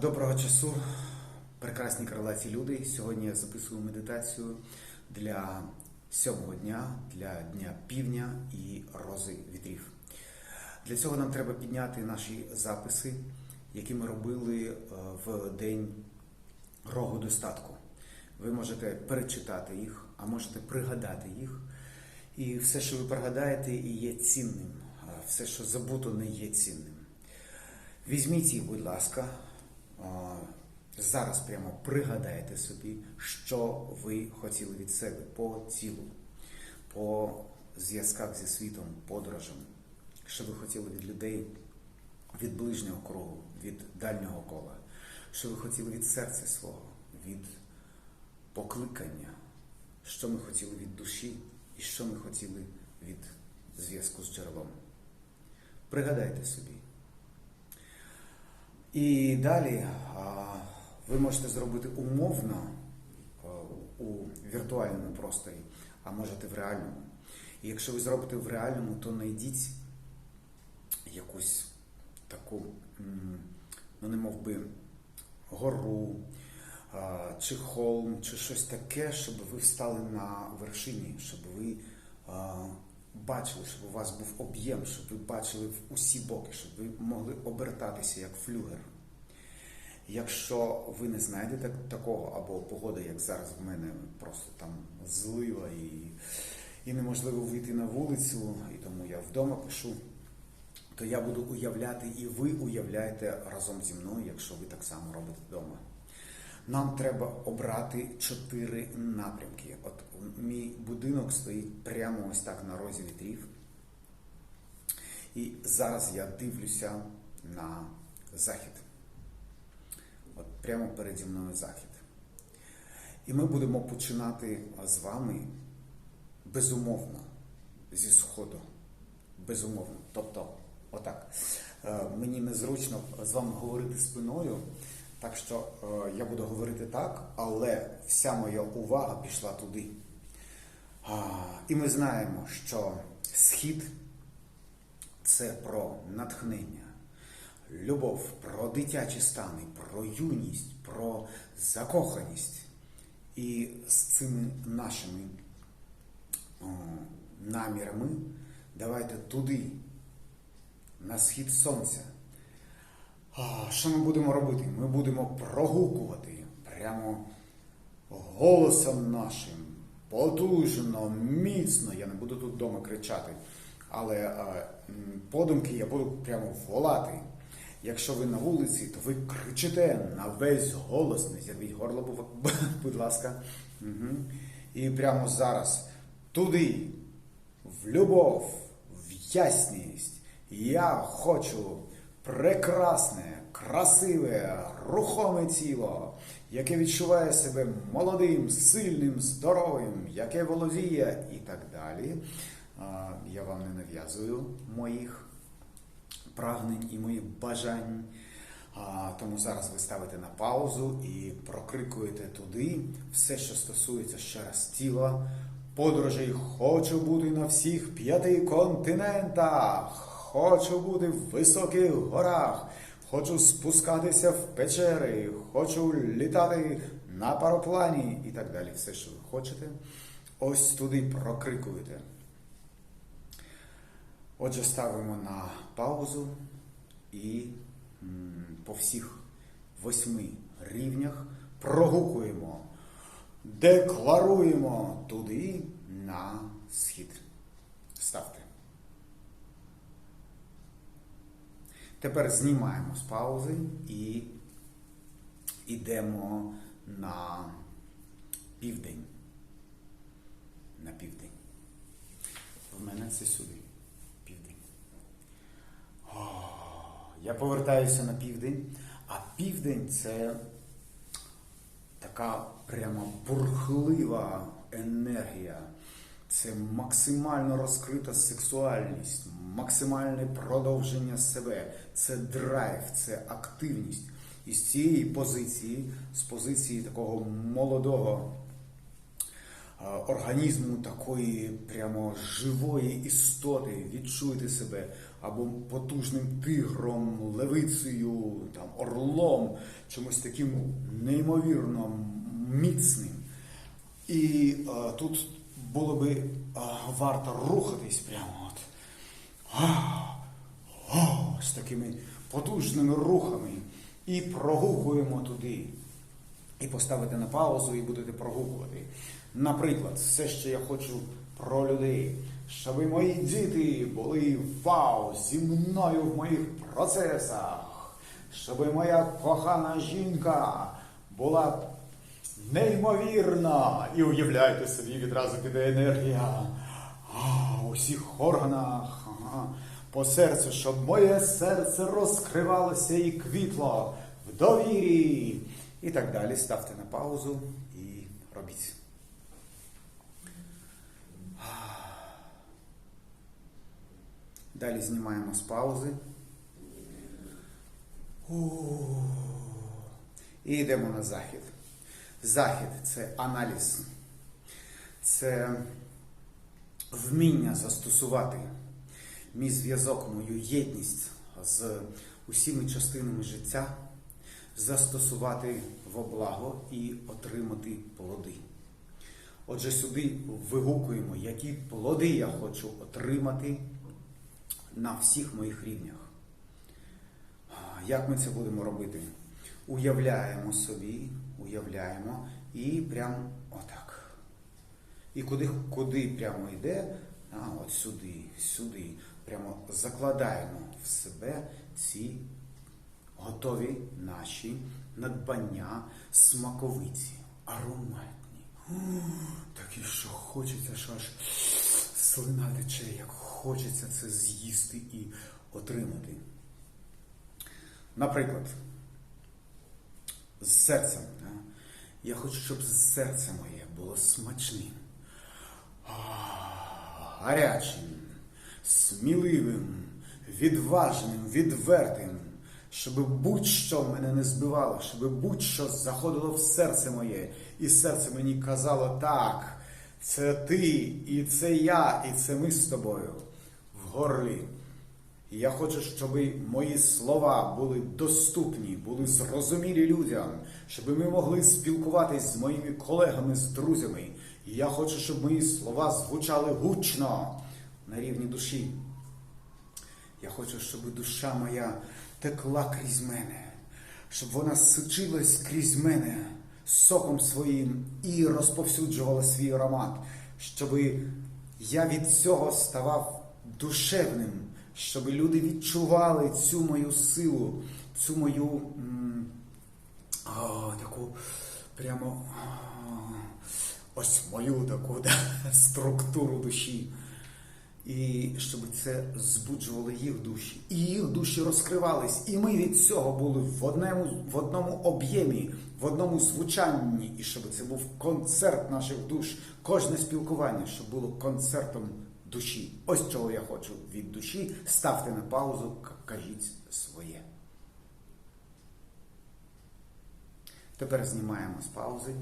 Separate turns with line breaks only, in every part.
Доброго часу, прекрасні крилаті люди. Сьогодні я записую медитацію для сьомого дня, для дня півдня і рози вітрів. Для цього нам треба підняти наші записи, які ми робили е, в день рогу достатку. Ви можете перечитати їх, а можете пригадати їх. І все, що ви пригадаєте, є цінним. Все, що забуто, не є цінним. Візьміть їх, будь ласка, зараз прямо пригадайте собі, що ви хотіли від себе по тілу, по зв'язках зі світом, подорожам, що ви хотіли від людей, від ближнього кругу, від дальнього кола, що ви хотіли від серця свого, від покликання, що ми хотіли від душі і що ми хотіли від зв'язку з джерелом. Пригадайте собі. І далі ви можете зробити умовно у віртуальному просторі, а можете в реальному. І якщо ви зробите в реальному, то знайдіть якусь таку, ну не мов би, гору, чи холм, чи щось таке, щоб ви встали на вершині, щоб ви бачили, щоб у вас був об'єм, щоб ви бачили в усі боки, щоб ви могли обертатися як флюгер. Якщо ви не знайдете такого, або погода, як зараз в мене, просто там злива і, і неможливо вийти на вулицю, і тому я вдома пишу, то я буду уявляти, і ви уявляєте разом зі мною, якщо ви так само робите вдома. Нам треба обрати чотири напрямки. От мій будинок стоїть прямо ось так на розі вітрів. І зараз я дивлюся на захід. От прямо переді мною захід. І ми будемо починати з вами безумовно зі сходу. Безумовно. Тобто, отак. Е, Мені незручно з вами говорити спиною. Так що е, я буду говорити так, але вся моя увага пішла туди. І ми знаємо, що схід це про натхнення, любов, про дитячі стани, про юність, про закоханість. І з цими нашими намірами давайте туди, на схід сонця. Що ми будемо робити? Ми будемо прогукувати прямо голосом нашим, потужно, міцно. Я не буду тут вдома кричати, але а, подумки я буду прямо волати. Якщо ви на вулиці, то ви кричите на весь голос, не зірвіть горло, будь ласка. Угу. І прямо зараз туди, в любов, в ясність. Я хочу прекрасне, красиве, рухоме тіло, яке відчуває себе молодим, сильним, здоровим, яке володіє і так далі. Я вам не нав'язую моїх прагнень і моїх бажань. Тому зараз ви ставите на паузу і прокрикуєте туди все, що стосується ще раз тіла, подорожей. Хочу бути на всіх п'яти континентах, хочу бути в високих горах, хочу спускатися в печери, хочу літати на пароплані і так далі. Все, що ви хочете, ось туди прокрикуєте. Отже, ставимо на паузу і по всіх восьми рівнях прогукуємо, декларуємо туди на схід. Ставте. Тепер знімаємо з паузи і йдемо на південь. На південь. В мене це сюди. Південь. О, я повертаюся на південь, а південь це така прямо бурхлива енергія. Це максимально розкрита сексуальність, максимальне продовження себе, це драйв, це активність. І з цієї позиції, з позиції такого молодого організму такої прямо живої істоти. Відчуйте себе або потужним тигром, левицею, там, орлом, чимось таким неймовірно міцним. І е, тут було би варто рухатись прямо от. О, з такими потужними рухами. І прогукуємо туди. І поставити на паузу, і будете прогукувати. Наприклад, все, що я хочу про людей, щоб мої діти були вау зі мною в моїх процесах, щоб моя кохана жінка була неймовірна. І уявляйте собі, відразу піде енергія у всіх органах, по серцю, щоб моє серце розкривалося і квітло в довірі. І так далі. Ставте на паузу і робіть. Далі знімаємо з паузи. І йдемо на захід. Захід це аналіз, це вміння застосувати мій зв'язок, мою єдність з усіма частинами життя, застосувати во благо і отримати плоди. Отже, сюди вигукуємо, які плоди я хочу отримати на всіх моїх рівнях. Як ми це будемо робити? Уявляємо собі, уявляємо і прямо отак. І куди, куди прямо йде, а от сюди, сюди, прямо закладаємо в себе ці готові наші надбання, смаковиці, ароматні. Такі, що хочеться, що аж слина тече, як хочеться це з'їсти і отримати. Наприклад, з серцем. Я хочу, щоб серце моє було смачним, гарячим, сміливим, відважним, відвертим, щоб будь-що мене не збивало, щоб будь-що заходило в серце моє, і серце мені казало так, це ти, і це я, і це ми з тобою в горлі. І я хочу, щоб мої слова були доступні, були зрозумілі людям, щоб ми могли спілкуватись з моїми колегами, з друзями. І я хочу, щоб мої слова звучали гучно на рівні душі. Я хочу, щоб душа моя текла крізь мене, щоб вона сичилась крізь мене соком своїм і розповсюджувала свій аромат, щоб я від цього ставав душевним, щоб люди відчували цю мою силу, цю мою о, таку прямо ось мою таку да, структуру душі. І щоб це збуджувало їх душі. І їх душі розкривались. І ми від цього були в одному, в одному об'ємі, в одному звучанні. І щоб це був концерт наших душ, кожне спілкування, щоб було концертом душі. Ось чого я хочу від душі. Ставте на паузу, кажіть своє. Тепер знімаємо з паузи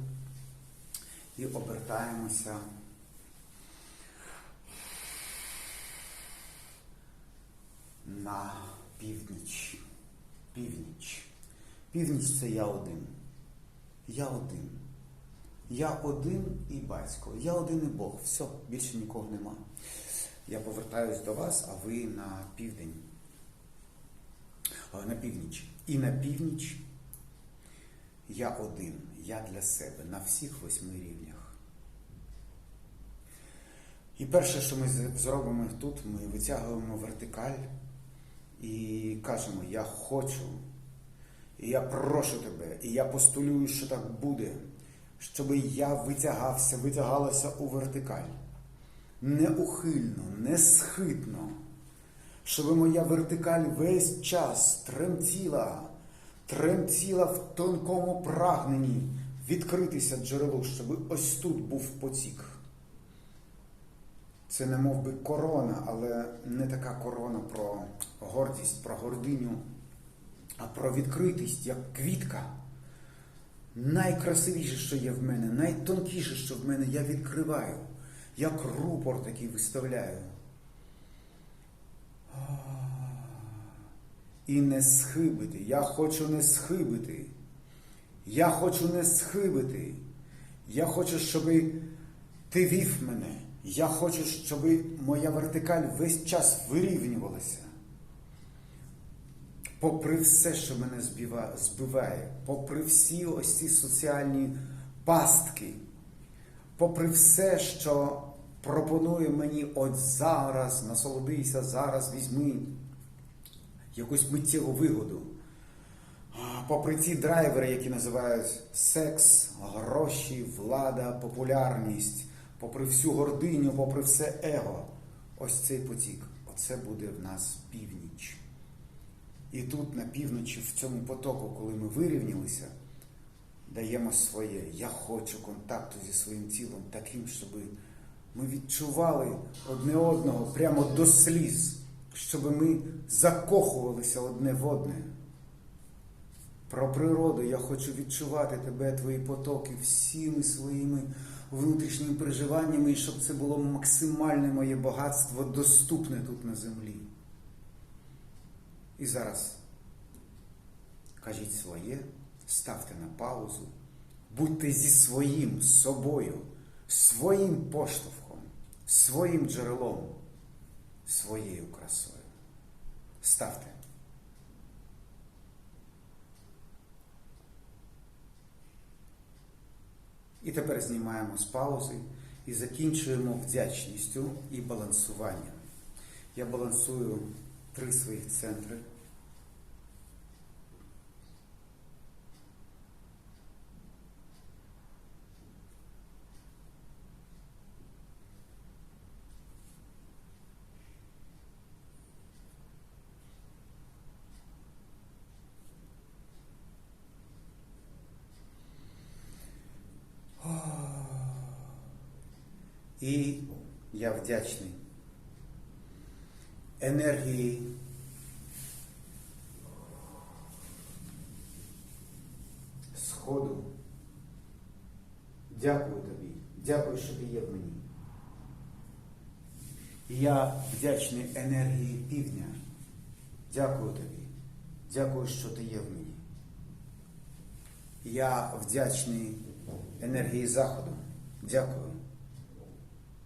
і обертаємося. на північ. Північ. Північ це я один. Я один. Я один і батько. Я один і Бог. Все, більше нікого нема. Я повертаюсь до вас, а ви на південь. На північ. І на північ я один. Я для себе на всіх восьми рівнях. І перше, що ми зробимо тут, ми витягуємо вертикаль і кажемо: Я хочу, і я прошу тебе, і я постулюю, що так буде, щоб я витягався, витягалася у вертикаль. Неухильно, несхитно, щоб моя вертикаль весь час тремтіла, тремтіла в тонкому прагненні відкритися джерелу, щоб ось тут був потік. Це не мов би корона, але не така корона про гордість, про гординю, а про відкритість, як квітка. Найкрасивіше, що є в мене, найтонкіше, що в мене, я відкриваю, як рупор такий виставляю. І не схибити. Я хочу не схибити. Я хочу не схибити. Я хочу, щоб ти вів мене. Я хочу, щоб моя вертикаль весь час вирівнювалася. Попри все, що мене збиває, попри всі ось ці соціальні пастки, попри все, що пропонує мені от зараз, насолодися, зараз візьми якусь миттєву вигоду. Попри ці драйвери, які називають секс, гроші, влада, популярність, попри всю гординю, попри все его, ось цей потік, оце буде в нас північ. І тут на півночі, в цьому потоку, коли ми вирівнялися, даємо своє. Я хочу контакту зі своїм тілом таким, щоб ми відчували одне одного прямо до сліз, щоб ми закохувалися одне в одне. Про природу я хочу відчувати тебе, твої потоки, всіми своїми внутрішніми переживаннями, і щоб це було максимальне моє багатство доступне тут на землі. І зараз кажіть своє, ставте на паузу, будьте зі своїм собою, своїм поштовхом, своїм джерелом, своєю красою. Ставте. І тепер знімаємо з паузи і закінчуємо вдячністю і балансуванням. Я балансую три своїх центри. І я вдячний енергії Сходу. Дякую тобі. Дякую, що ти є в мені. І я вдячний енергії півдня. Дякую тобі. Дякую, що ти є в мені. Я вдячний енергії Заходу. Дякую.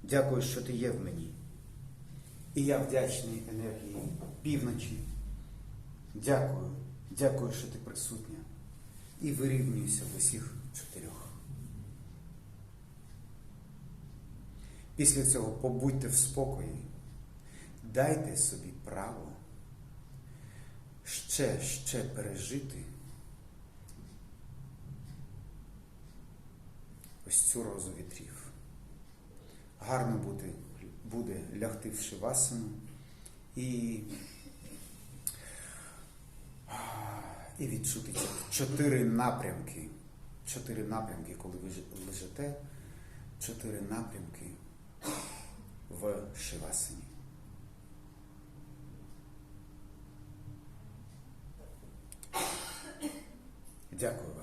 Дякую, що ти є в мені. І я вдячний енергії півночі. Дякую, дякую, що ти присутня. І вирівнююся в усіх чотирьох. Після цього побудьте в спокої, дайте собі право ще, ще пережити ось цю розу вітрів. Гарно буде, буде лягти в шивасану і, і відчути чотири напрямки. Чотири напрямки, коли ви лежите, чотири напрямки в шивасані. Дякую.